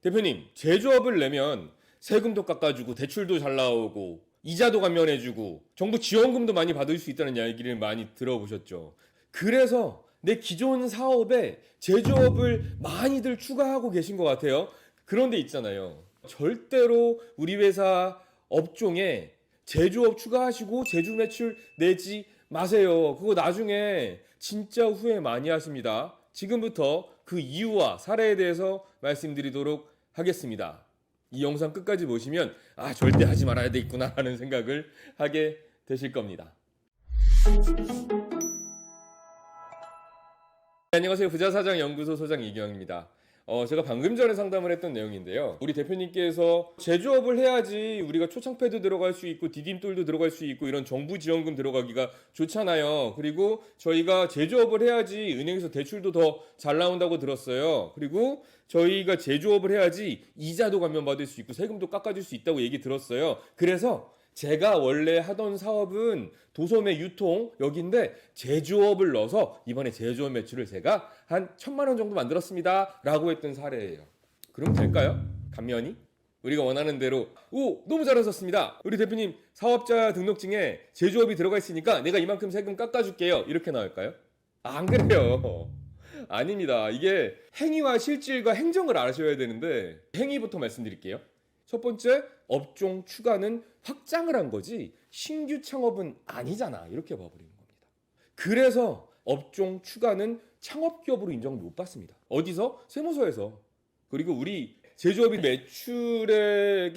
대표님, 제조업을 내면 세금도 깎아주고 대출도 잘 나오고 이자도 감면해주고 정부 지원금도 많이 받을 수 있다는 이야기를 많이 들어보셨죠. 그래서 내 기존 사업에 제조업을 많이들 추가하고 계신 것 같아요. 그런데 있잖아요. 절대로 우리 회사 업종에 제조업 추가하시고 제주 매출 내지 마세요. 그거 나중에 진짜 후회 많이 하십니다. 지금부터 그 이유와 사례에 대해서 말씀드리도록 하겠습니다. 이 영상 끝까지 보시면 아 절대 하지 말아야 되겠구나 하는 생각을 하게 되실 겁니다. 네, 안녕하세요. 부자사장 연구소 소장 이경입니다. 어, 제가 방금 전에 상담을 했던 내용인데요. 우리 대표님께서 제조업을 해야지 우리가 초창패도 들어갈 수 있고 디딤돌도 들어갈 수 있고 이런 정부 지원금 들어가기가 좋잖아요. 그리고 저희가 제조업을 해야지 은행에서 대출도 더 잘 나온다고 들었어요. 그리고 저희가 제조업을 해야지 이자도 감면받을 수 있고 세금도 깎아줄 수 있다고 얘기 들었어요. 그래서 제가 원래 하던 사업은 도소매 유통 여기인데 제조업을 넣어서 이번에 제조업 매출을 제가 한 천만 원 정도 만들었습니다. 라고 했던 사례예요. 그럼 될까요? 감면이? 우리가 원하는 대로 오 너무 잘하셨습니다. 우리 대표님 사업자 등록증에 제조업이 들어가 있으니까 내가 이만큼 세금 깎아줄게요. 이렇게 나올까요? 안 그래요. 아닙니다. 이게 행위와 실질과 행정을 아셔야 되는데 행위부터 말씀드릴게요. 첫 번째 업종 추가는 확장을 한 거지 신규 창업은 아니잖아 이렇게 봐버리는 겁니다. 그래서 업종 추가는 창업기업으로 인정을 못 받습니다. 어디서? 세무서에서. 그리고 우리 제조업이 매출액의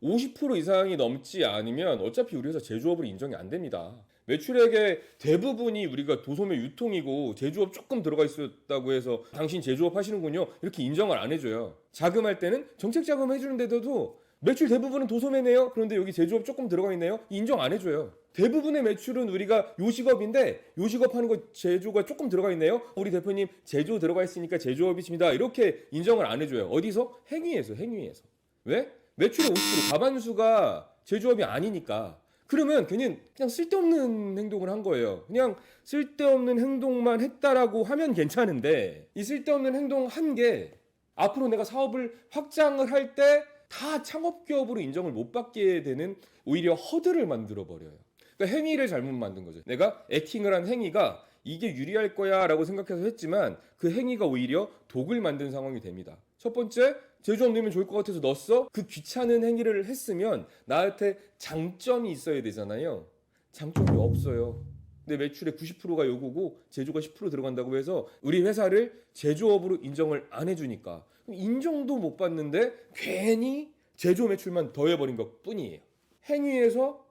50% 이상이 넘지 않으면 어차피 우리 회사 제조업으로 인정이 안 됩니다. 매출액의 대부분이 우리가 도소매 유통이고 제조업 조금 들어가 있었다고 해서 당신 제조업 하시는군요. 이렇게 인정을 안 해줘요. 자금할 때는 정책 자금 해주는데도 매출 대부분은 도소매네요. 그런데 여기 제조업 조금 들어가 있네요. 인정 안 해줘요. 대부분의 매출은 우리가 요식업인데 요식업 하는 거 제조가 조금 들어가 있네요. 우리 대표님 제조 들어가 있으니까 제조업이십니다. 이렇게 인정을 안 해줘요. 어디서? 행위에서 행위에서. 왜? 매출의 50% 과반수가 제조업이 아니니까. 그러면 그냥 그냥 쓸데없는 행동을 한 거예요. 그냥 쓸데없는 행동만 했다라고 하면 괜찮은데 이 쓸데없는 행동 한 게 앞으로 내가 사업을 확장을 할 때 다 창업기업으로 인정을 못 받게 되는 오히려 허들을 만들어 버려요. 그러니까 행위를 잘못 만든 거죠. 내가 액팅을 한 행위가 이게 유리할 거야 라고 생각해서 했지만 그 행위가 오히려 독을 만든 상황이 됩니다. 첫 번째 제조업 넣으면 좋을 것 같아서 넣었어. 그 귀찮은 행위를 했으면 나한테 장점이 있어야 되잖아요. 장점이 없어요. 내 매출의 90%가 요거고 제조가 10% 들어간다고 해서 우리 회사를 제조업으로 인정을 안 해주니까 인정도 못 받는데 괜히 제조 매출만 더해버린 것 뿐이에요. 행위에서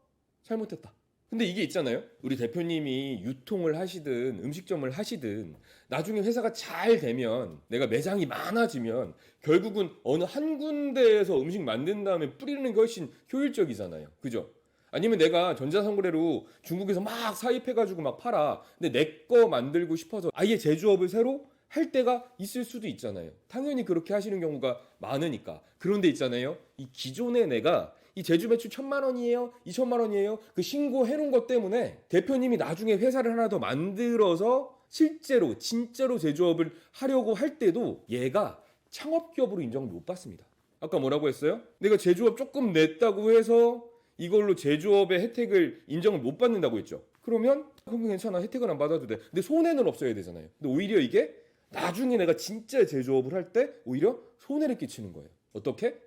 잘못했다. 근데 이게 있잖아요. 우리 대표님이 유통을 하시든 음식점을 하시든 나중에 회사가 잘 되면 내가 매장이 많아지면 결국은 어느 한 군데에서 음식 만든 다음에 뿌리는 게 훨씬 효율적이잖아요. 그죠? 아니면 내가 전자상거래로 중국에서 막 사입해가지고 막 팔아. 근데 내 거 만들고 싶어서 아예 제조업을 새로 할 때가 있을 수도 있잖아요. 당연히 그렇게 하시는 경우가 많으니까. 그런데 있잖아요. 이 기존에 내가 이 제주 매출 천만 원이에요, 이천만 원이에요. 그 신고해 놓은 것 때문에 대표님이 나중에 회사를 하나 더 만들어서 실제로 진짜로 제조업을 하려고 할 때도 얘가 창업기업으로 인정을 못 받습니다. 아까 뭐라고 했어요? 내가 제조업 조금 냈다고 해서 이걸로 제조업의 혜택을 인정을 못 받는다고 했죠. 그러면 그럼 괜찮아 혜택은 안 받아도 돼. 근데 손해는 없어야 되잖아요. 근데 오히려 이게 나중에 내가 진짜 제조업을 할 때 오히려 손해를 끼치는 거예요. 어떻게?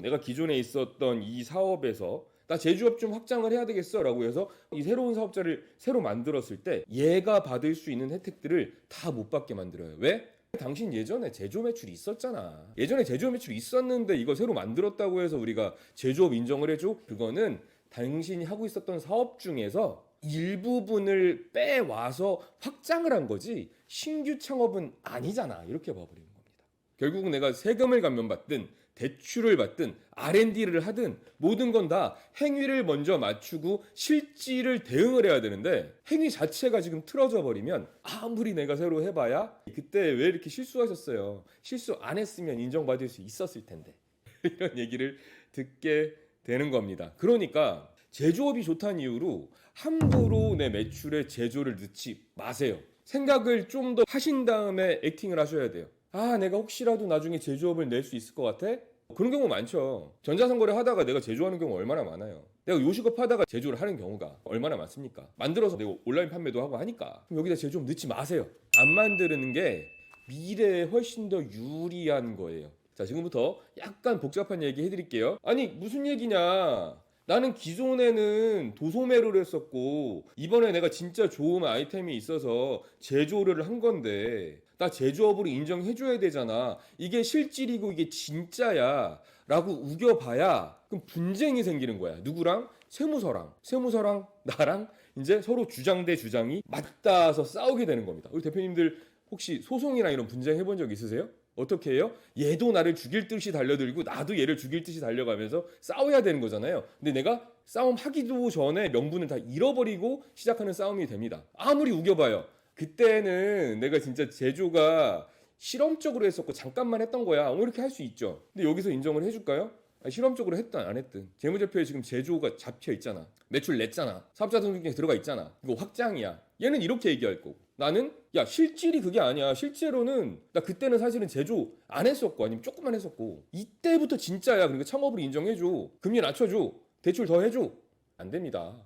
내가 기존에 있었던 이 사업에서 나 제조업 좀 확장을 해야 되겠어라고 해서 이 새로운 사업자를 새로 만들었을 때 얘가 받을 수 있는 혜택들을 다 못 받게 만들어요. 왜? 당신 예전에 제조업 매출이 있었잖아. 예전에 제조업 매출이 있었는데 이거 새로 만들었다고 해서 우리가 제조업 인정을 해줘? 그거는 당신이 하고 있었던 사업 중에서 일부분을 빼와서 확장을 한 거지 신규 창업은 아니잖아. 이렇게 봐버리는 겁니다. 결국은 내가 세금을 감면받든 대출을 받든 R&D를 하든 모든 건 다 행위를 먼저 맞추고 실질을 대응을 해야 되는데 행위 자체가 지금 틀어져 버리면 아무리 내가 새로 해봐야 그때 왜 이렇게 실수하셨어요? 실수 안 했으면 인정받을 수 있었을 텐데 이런 얘기를 듣게 되는 겁니다. 그러니까 제조업이 좋다는 이유로 함부로 내 매출에 제조를 넣지 마세요. 생각을 좀 더 하신 다음에 액팅을 하셔야 돼요. 아 내가 혹시라도 나중에 제조업을 낼 수 있을 것 같아? 그런 경우 많죠. 전자상거래 하다가 내가 제조하는 경우 얼마나 많아요. 내가 요식업 하다가 제조를 하는 경우가 얼마나 많습니까? 만들어서 내가 온라인 판매도 하고 하니까 그럼 여기다 제조 업 넣지 마세요. 안 만드는 게 미래에 훨씬 더 유리한 거예요. 자 지금부터 약간 복잡한 얘기 해드릴게요. 아니 무슨 얘기냐? 나는 기존에는 도소매를 했었고 이번에 내가 진짜 좋은 아이템이 있어서 제조를 한 건데 나 제조업으로 인정해줘야 되잖아. 이게 실질이고 이게 진짜야. 라고 우겨봐야 그럼 분쟁이 생기는 거야. 누구랑? 세무서랑. 세무서랑 나랑 이제 서로 주장 대 주장이 맞닿아서 싸우게 되는 겁니다. 우리 대표님들 혹시 소송이나 이런 분쟁 해본 적 있으세요? 어떻게 해요? 얘도 나를 죽일 듯이 달려들고 나도 얘를 죽일 듯이 달려가면서 싸워야 되는 거잖아요. 근데 내가 싸움 하기도 전에 명분을 다 잃어버리고 시작하는 싸움이 됩니다. 아무리 우겨봐요. 그때는 내가 진짜 제조가 실험적으로 했었고 잠깐만 했던 거야. 뭐 이렇게 할 수 있죠. 근데 여기서 인정을 해줄까요? 아니, 실험적으로 했든 안 했든 재무제표에 지금 제조가 잡혀 있잖아. 매출 냈잖아. 사업자 등록에 들어가 있잖아. 이거 확장이야. 얘는 이렇게 얘기할 거고. 나는 야 실질이 그게 아니야. 실제로는 나 그때는 사실은 제조 안 했었고 아니면 조금만 했었고 이때부터 진짜야. 그러니까 창업으로 인정해줘. 금리 낮춰줘. 대출 더 해줘. 안 됩니다.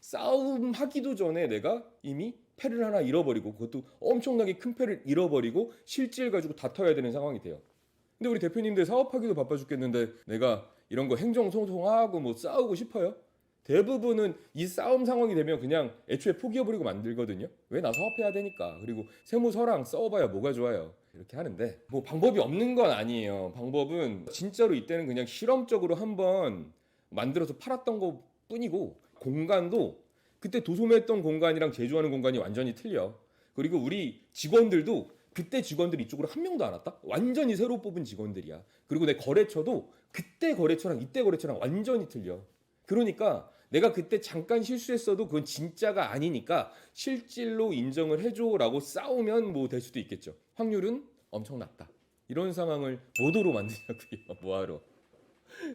싸움 하기도 전에 내가 이미 패를 하나 잃어버리고 그것도 엄청나게 큰 패를 잃어버리고 실질 가지고 다퉈야 되는 상황이 돼요. 근데 우리 대표님들 사업하기도 바빠 죽겠는데 내가 이런 거 행정 소송하고 뭐 싸우고 싶어요? 대부분은 이 싸움 상황이 되면 그냥 애초에 포기해버리고 만들거든요. 왜나 사업해야 되니까. 그리고 세무서랑 싸워봐야 뭐가 좋아요. 이렇게 하는데 뭐 방법이 없는 건 아니에요. 방법은 진짜로 이때는 그냥 실험적으로 한번 만들어서 팔았던 것 뿐이고 공간도 그때 도소매했던 공간이랑 제조하는 공간이 완전히 틀려. 그리고 우리 직원들도 그때 직원들 이쪽으로 한 명도 안 왔다? 완전히 새로 뽑은 직원들이야. 그리고 내 거래처도 그때 거래처랑 이때 거래처랑 완전히 틀려. 그러니까 내가 그때 잠깐 실수했어도 그건 진짜가 아니니까 실질로 인정을 해줘라고 싸우면 뭐 될 수도 있겠죠. 확률은 엄청 낮다. 이런 상황을 뭐도로 만드냐고요. 뭐하러.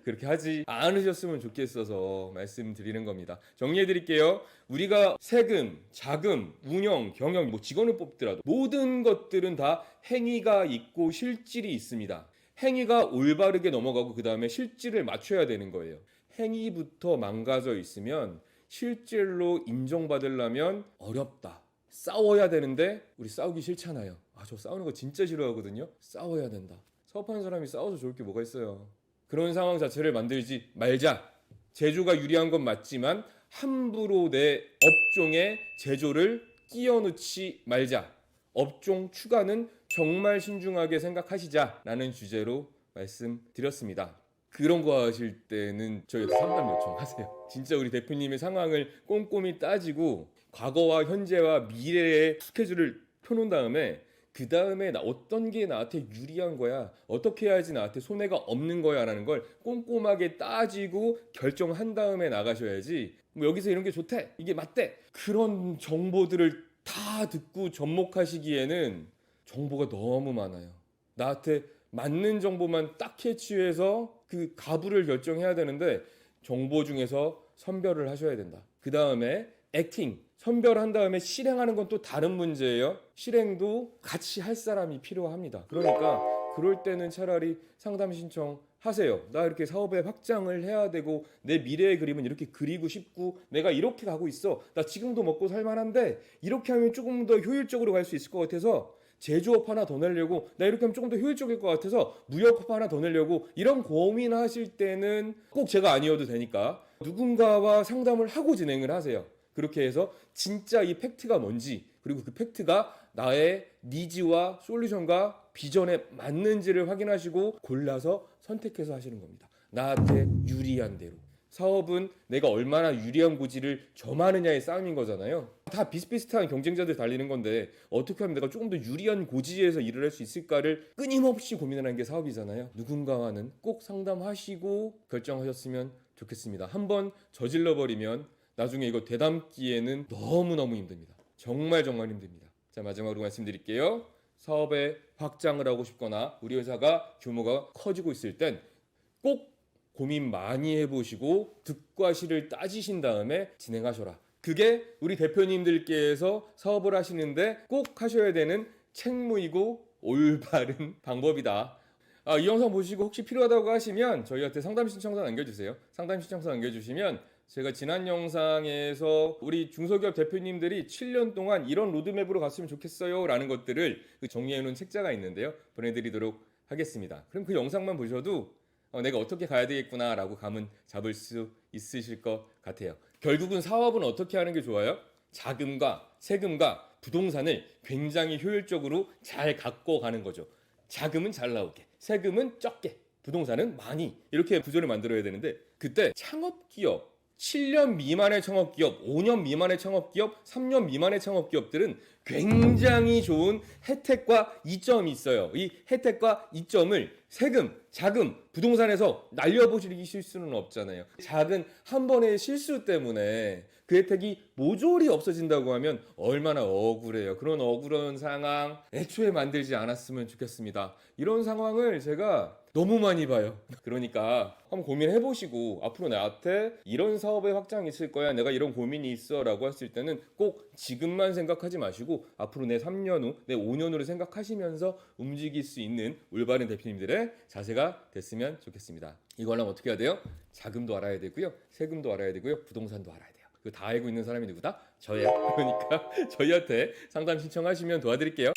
그렇게 하지 않으셨으면 좋겠어서 말씀드리는 겁니다. 정리해 드릴게요. 우리가 세금, 자금, 운영, 경영, 뭐 직원을 뽑더라도 모든 것들은 다 행위가 있고 실질이 있습니다. 행위가 올바르게 넘어가고 그 다음에 실질을 맞춰야 되는 거예요. 행위부터 망가져 있으면 실질로 인정받으려면 어렵다. 싸워야 되는데 우리 싸우기 싫잖아요. 아, 저 싸우는 거 진짜 싫어하거든요. 싸워야 된다. 사업하는 사람이 싸워서 좋을 게 뭐가 있어요. 그런 상황 자체를 만들지 말자. 제조가 유리한 건 맞지만 함부로 내 업종에 제조를 끼워넣지 말자. 업종 추가는 정말 신중하게 생각하시자라는 주제로 말씀드렸습니다. 그런 거 하실 때는 저희한테 상담 요청하세요. 진짜 우리 대표님의 상황을 꼼꼼히 따지고 과거와 현재와 미래의 스케줄을 펴놓은 다음에 그 다음에 나 어떤 게 나한테 유리한 거야? 어떻게 해야지 나한테 손해가 없는 거야라는 걸 꼼꼼하게 따지고 결정한 다음에 나가셔야지 뭐 여기서 이런 게 좋대 이게 맞대. 그런 정보들을 다 듣고 접목하시기에는 정보가 너무 많아요. 나한테 맞는 정보만 딱 캐치해서 그 가부를 결정해야 되는데 정보 중에서 선별을 하셔야 된다 그 다음에 액팅 선별한 다음에 실행하는 건 또 다른 문제예요. 실행도 같이 할 사람이 필요합니다. 그러니까 그럴 때는 차라리 상담 신청 하세요. 나 이렇게 사업에 확장을 해야 되고 내 미래의 그림은 이렇게 그리고 싶고 내가 이렇게 가고 있어. 나 지금도 먹고 살만한데 이렇게 하면 조금 더 효율적으로 갈 수 있을 것 같아서 제조업 하나 더 내려고 나 이렇게 하면 조금 더 효율적일 것 같아서 무역업 하나 더 내려고 이런 고민하실 때는 꼭 제가 아니어도 되니까 누군가와 상담을 하고 진행을 하세요. 그렇게 해서 진짜 이 팩트가 뭔지 그리고 그 팩트가 나의 니즈와 솔루션과 비전에 맞는지를 확인하시고 골라서 선택해서 하시는 겁니다. 나한테 유리한 대로. 사업은 내가 얼마나 유리한 고지를 점하느냐의 싸움인 거잖아요. 다 비슷비슷한 경쟁자들 달리는 건데 어떻게 하면 내가 조금 더 유리한 고지에서 일을 할 수 있을까를 끊임없이 고민하는 게 사업이잖아요. 누군가와는 꼭 상담하시고 결정하셨으면 좋겠습니다. 한번 저질러 버리면 나중에 이거 되담기에는 너무너무 힘듭니다. 정말 정말 힘듭니다. 자, 마지막으로 말씀드릴게요. 사업에 확장을 하고 싶거나 우리 회사가 규모가 커지고 있을 땐꼭 고민 많이 해보시고 득과 실을 따지신 다음에 진행하셔라. 그게 우리 대표님들께서 사업을 하시는데 꼭 하셔야 되는 책무이고 올바른 방법이다. 아, 이 영상 보시고 혹시 필요하다고 하시면 저희한테 상담 신청서 남겨주세요. 상담 신청서 남겨주시면 제가 지난 영상에서 우리 중소기업 대표님들이 7년 동안 이런 로드맵으로 갔으면 좋겠어요 라는 것들을 그 정리해놓은 책자가 있는데요. 보내드리도록 하겠습니다. 그럼 그 영상만 보셔도 어, 내가 어떻게 가야 되겠구나 라고 감은 잡을 수 있으실 것 같아요. 결국은 사업은 어떻게 하는 게 좋아요? 자금과 세금과 부동산을 굉장히 효율적으로 잘 갖고 가는 거죠. 자금은 잘 나오게, 세금은 적게, 부동산은 많이 이렇게 구조를 만들어야 되는데 그때 창업 기업 7년 미만의 창업 기업, 5년 미만의 창업 기업, 3년 미만의 창업 기업들은 굉장히 좋은 혜택과 이점이 있어요. 이 혜택과 이점을 세금, 자금, 부동산에서 날려보실 수는 없잖아요. 작은 한 번의 실수 때문에 그 혜택이 모조리 없어진다고 하면 얼마나 억울해요. 그런 억울한 상황 애초에 만들지 않았으면 좋겠습니다. 이런 상황을 제가 너무 많이 봐요. 그러니까 한번 고민해 보시고 앞으로 나한테 이런 사업의 확장이 있을 거야. 내가 이런 고민이 있어라고 했을 때는 꼭 지금만 생각하지 마시고 앞으로 내 3년 후, 내 5년 후를 생각하시면서 움직일 수 있는 올바른 대표님들의 자세가 됐으면 좋겠습니다. 하려면 어떻게 해야 돼요? 자금도 알아야 되고요. 세금도 알아야 되고요. 부동산도 알아야 돼요. 그다 알고 있는 사람이 누구다? 저예요. 그러니까 저희한테 상담 신청하시면 도와드릴게요.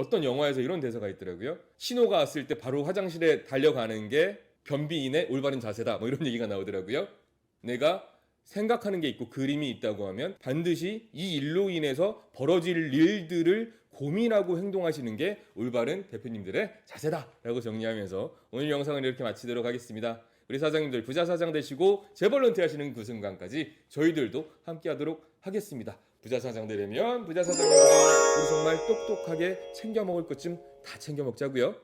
어떤 영화에서 이런 대사가 있더라고요. 신호가 왔을 때 바로 화장실에 달려가는 게 변비인의 올바른 자세다. 뭐 이런 얘기가 나오더라고요. 내가 생각하는 게 있고 그림이 있다고 하면 반드시 이 일로 인해서 벌어질 일들을 고민하고 행동하시는 게 올바른 대표님들의 자세다라고 정리하면서 오늘 영상을 이렇게 마치도록 하겠습니다. 우리 사장님들 부자 사장 되시고 재벌 은퇴하시는 그 순간까지 저희들도 함께 하도록 하겠습니다. 부자 사장 되려면 부자 사장님들 우리 정말 똑똑하게 챙겨 먹을 것좀다 챙겨 먹자고요.